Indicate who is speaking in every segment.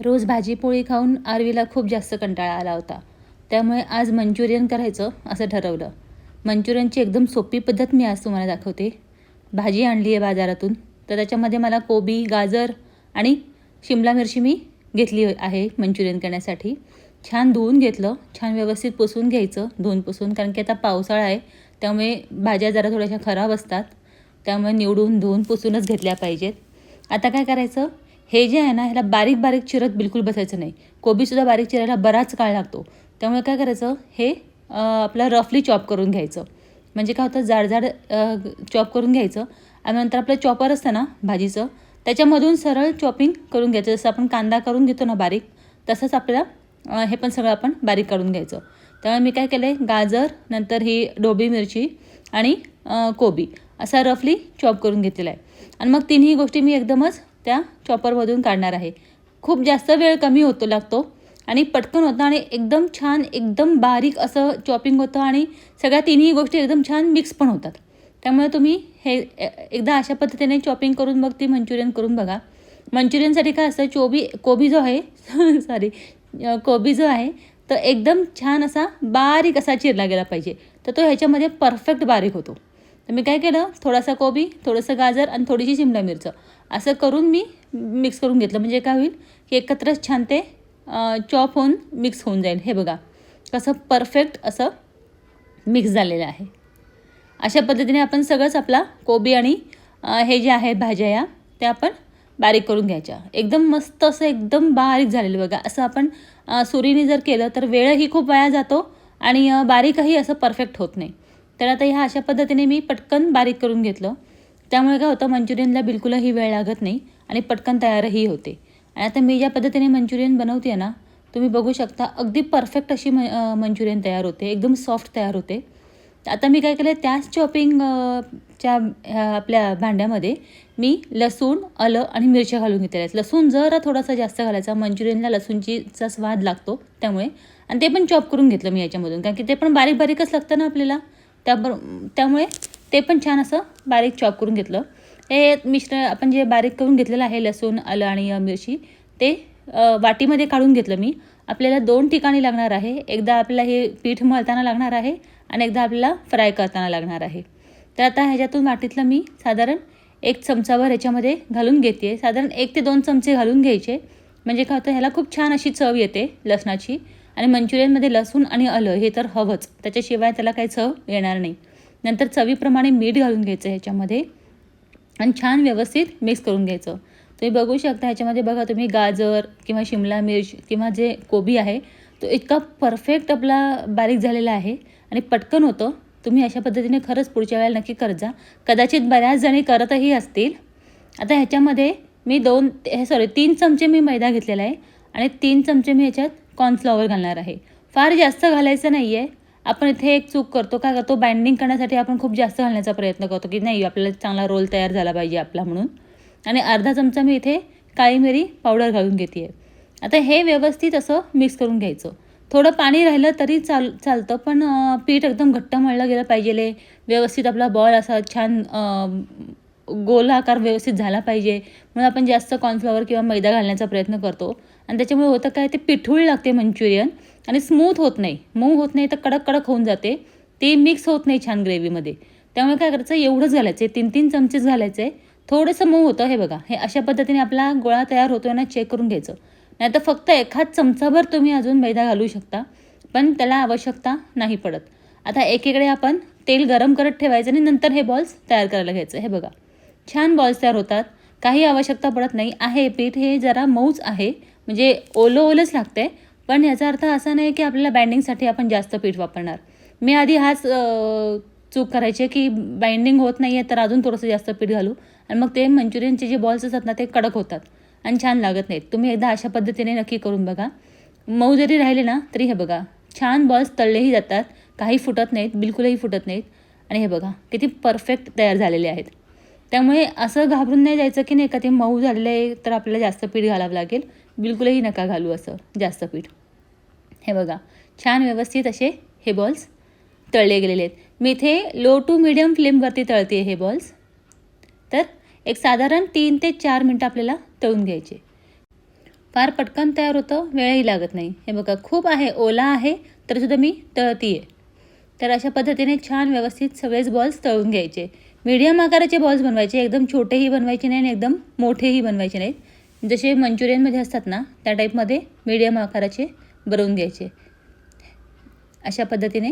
Speaker 1: रोज भाजी पोळी खाऊन आरवीला खूप जास्त कंटाळा आला होता. त्यामुळे आज मंचुरियन करायचं असं ठरवलं. मंचुरियनची एकदम सोपी पद्धत मी आज तुम्हाला दाखवते. भाजी आणली आहे बाजारातून तर त्याच्यामध्ये मला कोबी गाजर आणि शिमला मिरची मी घेतली आहे मंचुरियन करण्यासाठी. छान धुवून घेतलं छान व्यवस्थित पुसून घ्यायचं धुवून पुसून कारण की आता पावसाळा आहे त्यामुळे भाज्या जरा थोड्याशा खराब असतात. त्यामुळे निवडून धुवून पुसूनच घेतल्या पाहिजेत. आता काय करायचं? हे जे आहे ना ह्याला बारीक बारीक चिरत बिलकुल बसायचं नाही. कोबीसुद्धा बारीक चिरायला बराच काळ लागतो. त्यामुळे काय करायचं? हे आपलं रफली चॉप करून घ्यायचं. म्हणजे काय होतं? जाडजाड चॉप करून घ्यायचं आणि नंतर आपलं चॉपर असतं ना भाजीचं त्याच्यामधून सरळ चॉपिंग करून घ्यायचं. जसं आपण कांदा करून घेतो ना बारीक तसंच आपल्याला हे पण सगळं आपण बारीक काढून घ्यायचं. त्यामुळे मी काय केलं आहे गाजर नंतर ही डोबी मिरची आणि कोबी असा रफली चॉप करून घेतलेला आहे. आणि मग तिन्ही गोष्टी मी एकदमच त्या चॉपरमधून काढणार आहे. खूप जास्त वेळ कमी होतो लागतो आणि पटकन होतं आणि एकदम छान एकदम बारीक असं चॉपिंग होतं आणि सगळ्या तिन्ही गोष्टी एकदम छान मिक्स पण होतात. त्यामुळे तुम्ही हे एकदा अशा पद्धतीने चॉपिंग करून मग ती मंचुरियन करून बघा. मंचुरियनसाठी काय असतं चोबी कोबी जो आहे सॉरी कोबी जो आहे तर एकदम छान असा बारीक असा चिरला गेला पाहिजे. तर तो ह्याच्यामध्ये परफेक्ट बारीक होतो. तर मी काय केलं थोडासा कोबी थोडंसं गाजर आणि थोडीशी शिमला मिरच. असं करून मी मिक्स करून घेतलं. म्हणजे काय होईल की एकत्रच छान ते चॉप होऊन मिक्स होऊन जाईल. हे बघा. कसं परफेक्ट असं मिक्स झालेलं आहे. अशा पद्धतीने आपण सगळंच आपला कोबी आणि हे जे आहे भाज्या या त्या आपण बारीक करून घ्यायच्या. एकदम मस्त असं एकदम बारीक झालेलं बघा. असं आपण सुरीने जर केलं तर वेळही खूप वाया जातो आणि बारीकही असं परफेक्ट होत नाही. तर आता ह्या अशा पद्धतीने मी पटकन बारीक करून घेतलं. त्यामुळे काय होतं मंचुरियनला बिलकुलही वेळ लागत नाही आणि पटकन तयारही होते. आणि आता मी ज्या पद्धतीने मंचुरियन बनवते ना तुम्ही बघू शकता अगदी परफेक्ट अशी म मंचुरियन तयार होते एकदम सॉफ्ट तयार होते. आता मी काय केलं त्याच चॉपिंग च्या आपल्या भांड्यामध्ये मी लसूण आलं आणि मिरच्या घालून घेतलेल्या आहेत. लसूण जरा थोडासा जास्त घालायचा मंचुरियनला लसूणचीचा स्वाद लागतो त्यामुळे. आणि ते पण चॉप करून घेतलं मी याच्यामधून कारण की ते पण बारीक बारीकच लागतं ना आपल्याला. त्याबर त्यामुळे ते पण छान असं बारीक चॉप करून घेतलं. हे मिश्रण आपण जे बारीक करून घेतलेलं आहे लसूण आलं आणि मिरची ते वाटीमध्ये काढून घेतलं मी. आपल्याला दोन ठिकाणी लागणार आहे. एकदा आपल्याला हे पीठ मळताना लागणार आहे आणि एकदा आपल्याला फ्राय करताना लागणार आहे. तर आता ह्याच्यातून वाटीतलं मी साधारण एक चमचाभर ह्याच्यामध्ये घालून घेते साधारण एक ते दोन चमचे घालून घ्यायचे. म्हणजे काय होतं ह्याला खूप छान अशी चव येते लसणाची. आणि मंचुरियनमध्ये लसूण आणि आलं हे तर हवंच. त्याच्याशिवाय त्याला काही चव येणार नाही. नंतर चवीप्रमाणे मीठ घालून घ्यायचं ह्याच्यामध्ये आणि छान व्यवस्थित मिक्स करून घ्यायचं. तुम्ही बघू शकता ह्याच्यामध्ये बघा तुम्ही गाजर किंवा शिमला मिर्च किंवा जे कोबी आहे तो इतका परफेक्ट आपला बारीक झालेला आहे आणि पटकन होतं. तुम्ही अशा पद्धतीने खरंच पुढच्या वेळेला नक्की करत जा. कदाचित बऱ्याच जणी करतही असतील. आता ह्याच्यामध्ये मी दोन हे सॉरी तीन चमचे मी मैदा घेतलेला आहे आणि तीन चमचे मी ह्याच्यात कॉर्नफ्लॉवर घालणार आहे. फार जास्त घालायचं नाही आहे आपण इथे एक चूक करतो काय करतो बाइंडिंग करण्यासाठी आपण खूप जास्त घालण्याचा प्रयत्न करतो की नाही आपल्याला चांगला रोल तयार झाला पाहिजे आपला म्हणून. आणि अर्धा चमचा मी इथे काळी मिरी पावडर घालून घेते आहे आता हे व्यवस्थित असं मिक्स करून घ्यायचं. थोडं पाणी राहिलं तरी चाल चालतं पण पीठ एकदम घट्ट मळलं गेलं पाहिजे व्यवस्थित आपला बॉल असा छान गोल आकार व्यवस्थित झाला पाहिजे. म्हणून आपण जास्त कॉर्नफ्लॉवर किंवा मैदा घालण्याचा प्रयत्न करतो. आणि त्याच्यामुळे होतं काय ते पिठूळ लागते मंचुरियन. आणि स्मूथ होत नाही. मऊ होत नाही तर कडक कडक होऊन जाते. ते मिक्स होत नाही छान ग्रेव्हीमध्ये त्यामुळे काय करायचं? एवढंच घालायचं. आहे तीन तीन चमचेच घालायचे. आहे थोडंसं मऊ होतं हे बघा. हे अशा पद्धतीने आपला गोळा तयार होतो ना चेक करून घ्यायचं. नाही तर फक्त एखाद चमचाभर तुम्ही अजून मैदा घालू शकता. पण त्याला आवश्यकता नाही पडत. आता एकीकडे आपण तेल गरम करत ठेवायचं आणि नंतर हे बॉल्स तयार करायला घ्यायचं. हे बघा. छान बॉल्स तयार होतात. काही आवश्यकता पडत नाही. आहे पीठ हे जरा मऊच आहे. म्हणजे ओलं ओलंच लागतं आहे पण याचा अर्थ असा नाही की आपल्याला बाइंडिंगसाठी आपण जास्त पीठ वापरणार. मी आधी हाच चूक करायची आहे की बाइंडिंग होत नाही आहे तर अजून थोडंसं जास्त पीठ घालू. आणि मग ते मंचुरियनचे जे बॉल्स असतात ना ते कडक होतात आणि छान लागत नाहीत. तुम्ही एकदा अशा पद्धतीने नक्की करून बघा. मऊ जरी राहिले ना तरी हे बघा. छान बॉल्स तळलेही जातात. काही फुटत नाहीत बिलकुलही फुटत नाहीत. आणि हे बघा किती परफेक्ट तयार झालेले आहेत. त्यामुळे असं घाबरून नाही जायचं की नाही का ते मऊ झालेलं आहे तर आपल्याला जास्त पीठ घालावं लागेल. बिलकुलही नका घालू असं जास्त पीठ. हे बघा छान व्यवस्थित असे हे बॉल्स तळले गेलेले आहेत. मी इथे लो टू मिडियम फ्लेमवरती तळते हे बॉल्स तर एक साधारण तीन ते चार मिनटं आपल्याला तळून घ्यायचे. फार पटकन तयार होतं वेळही लागत नाही. हे बघा खूप आहे ओला आहे तरीसुद्धा मी तळती आहे तर अशा पद्धतीने छान व्यवस्थित सगळेच बॉल्स तळून घ्यायचे. मीडियम आकाराचे बॉल्स बनवायचे एकदम छोटेही बनवायचे नाही आणि एकदम मोठेही बनवायचे नाहीत. जसे मंचुरियनमध्ये असतात ना त्या टाईपमध्ये मीडियम आकाराचे बनवून घ्यायचे. अशा पद्धतीने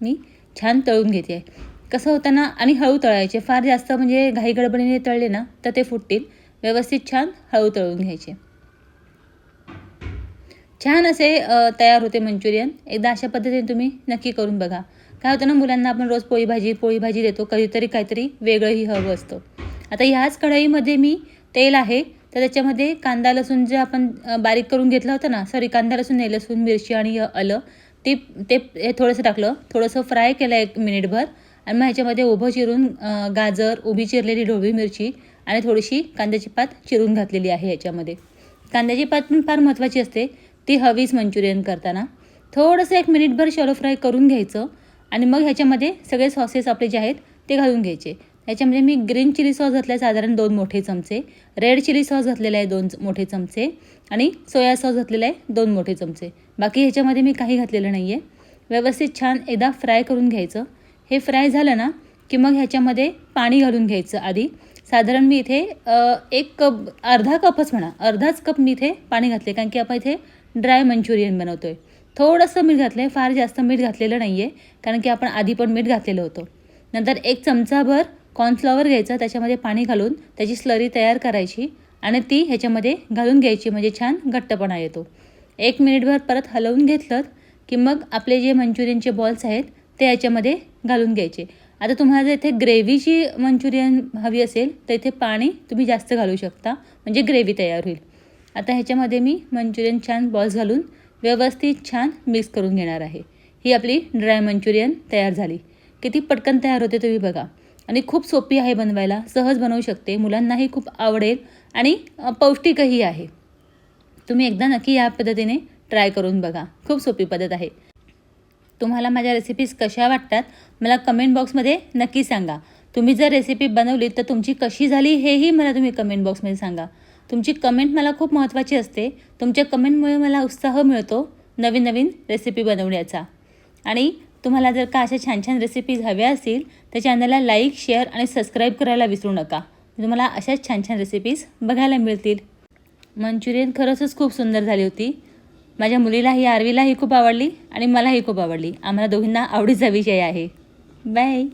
Speaker 1: मी छान तळून घेते. आहे कसं होतं ना आणि हळू तळायचे. फार जास्त म्हणजे घाई गडबडीने तळले ना तर ते फुटतील. व्यवस्थित छान हळू तळून घ्यायचे. छान असे तयार होते मंचुरियन. एकदा अशा पद्धतीने तुम्ही नक्की करून बघा. काय होतं ना मुलांना आपण रोज पोळी भाजी पोळी भाजी देतो. कधीतरी काहीतरी वेगळंही हवं असतं. आता ह्याच कढईमध्ये मी तेल आहे. तर त्याच्यामध्ये कांदा लसूण जे आपण बारीक करून घेतलं होतं ना सॉरी कांदा लसूण नाही लसूण मिरची आणि आलं ते ते हे थोडंसं टाकलं. थोडंसं फ्राय केलं एक मिनिटभर. आणि मग ह्याच्यामध्ये उभं चिरून गाजर उभी चिरलेली ढोबळी मिरची आणि थोडीशी कांद्याची पात चिरून घातलेली आहे ह्याच्यामध्ये. कांद्याची पात पण फार महत्त्वाची असते. ती हवीच मंचुरियन करताना. थोडंसं एक मिनिटभर शॅलो फ्राय करून घ्यायचं. आणि मग ह्याच्यामध्ये सगळे सॉसेस आपले जे आहेत ते घालून घ्यायचे. ह्याच्यामध्ये मी ग्रीन चिली सॉस घातला आहे साधारण दोन मोठे चमचे. रेड चिली सॉस घातलेला आहे दोन मोठे चमचे. आणि सोया सॉस घातलेला आहे दोन मोठे चमचे. बाकी ह्याच्यामध्ये मी काही घातलेलं नाही आहे व्यवस्थित छान एकदा फ्राय करून घ्यायचं. हे फ्राय झालं ना की मग ह्याच्यामध्ये पाणी घालून घ्यायचं आधी. साधारण मी इथे एक कप अर्धा कपच म्हणा अर्धाच कप मी इथे पाणी घातले कारण की आपण इथे ड्राय मंचुरियन बनवतो आहे थोडंसं मीठ घातलं आहे फार जास्त मीठ घातलेलं नाही आहे कारण की आपण आधी पण मीठ घातलेलं होतं. नंतर एक चमचाभर कॉर्नफ्लॉवर घ्यायचं त्याच्यामध्ये पाणी घालून त्याची स्लरी तयार करायची आणि ती ह्याच्यामध्ये घालून घ्यायची म्हणजे छान घट्टपणा येतो. एक मिनिटभर परत हलवून घेतलं की मग आपले जे मंचुरियनचे बॉल्स आहेत ते याच्यामध्ये घालून घ्यायचे. आता तुम्हाला जर इथे ग्रेव्हीची मंचुरियन हवी असेल तर इथे पाणी तुम्ही जास्त घालू शकता म्हणजे ग्रेव्ही तयार होईल. आता ह्याच्यामध्ये मी मंचुरियन छान बॉल्स घालून व्यवस्थित छान मिक्स करून घेणार आहे. ही आपली ड्राय मंचुरियन तयार झाली. किती पटकन तयार होते तुम्ही बघा. आणि खूप सोपी आहे बनवायला. सहज बनवू शकते. मुलांनाही खूप आवडेल आणि पौष्टिकही आहे. तुम्ही एकदा नक्की या पद्धतीने ट्राय करून बघा. खूप सोपी पद्धत आहे. तुम्हाला माझ्या रेसिपीज कशा वाटतात मला कमेंट बॉक्समध्ये नक्की सांगा. तुम्ही जर रेसिपी बनवली तर तुमची कशी झाली हेही मला तुम्ही कमेंट बॉक्समध्ये सांगा. तुमची कमेंट मला खूप महत्त्वाची असते. तुमच्या कमेंटमुळे मला उत्साह मिळतो नवीन नवीन रेसिपी बनवण्याचा. आणि तुम्हाला जर का अशा छान छान रेसिपीज हव्या असतील तर चॅनलला लाईक शेअर आणि सबस्क्राईब करायला विसरू नका. तुम्हाला अशाच छान छान रेसिपीज बघायला मिळतील. मंचुरियन खरंच खूप सुंदर झाली होती. माझ्या मुलीलाही आरवीलाही खूप आवडली आणि मलाही खूप आवडली. आम्हाला दोघींना आवडीचा विषय आहे. बाय